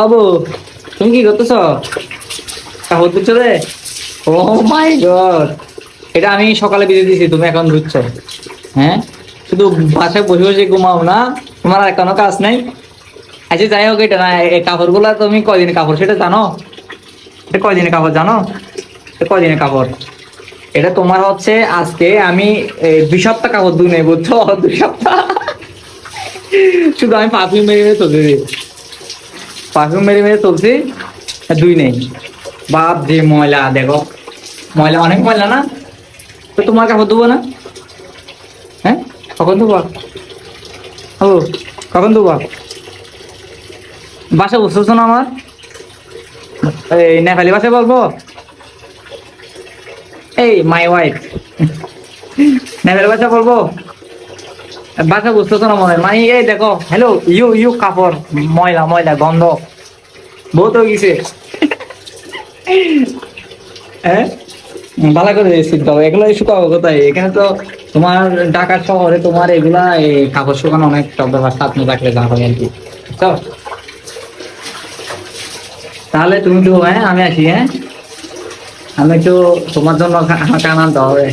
আবু তুমি কি করতেছ? কাপড় ধুচ্ছ রে? ও মাই গড এটা আমি সকালে বেঁধে দিয়েছি তুমি এখন ধুচ্ছ। হ্যাঁ? শুধু বাসায় বসে বসে ঘুমাও না তোমার আর কোনো কাজ নাই। আচ্ছা যাই হোক এটা না এই কাপড়গুলো তুমি কয়দিনের কাপড়? সেটা জানো? এটা কয়দিনের কাপড় জানো? কয়দিনের কাপড়? এটা তোমার হচ্ছে আজকে আমি দুই সপ্তাহ কাপড় ধুই নেই বুঝছ? দুই সপ্তাহ। শুধু আমি পারফিউম মেরে মেরে চলছি পারফিউম মেরে মেরে চলছি দুই নেই। বাপ যে ময়লা, দেখো। ময়লা অনেক ময়লা না? তো তোমার কাপড় ধুবো না? হ্যাঁ? কখন ধুবো? ও, কখন ধুবো? বাসা বুঝতেছো না আমার? এই, নেপালি ভাষায় বলব? এই মাই ওয়াইফ নেপালি ভাষা বলব? বাসা বুঝতেছো না মনে মানে এই দেখো হ্যালো ইউ ইউ কাপড়, ময়লা ময়লা, গন্ধ। বহুত গেছে। হ্যাঁ ভালো করে সিদ্ধ এগুলো শুকাবো কোথায়? এখানে তো তোমার ঢাকার শহরে তোমার এগুলা এই কাপড় শুকানো অনেক সব ব্যাপার সাথে রাখলে যা হবে আর কি? তাহলে তুমি তো হ্যাঁ আমি আসি হ্যাঁ। আমি একটু তোমার জন্য আমাকে আনন্দ হবে।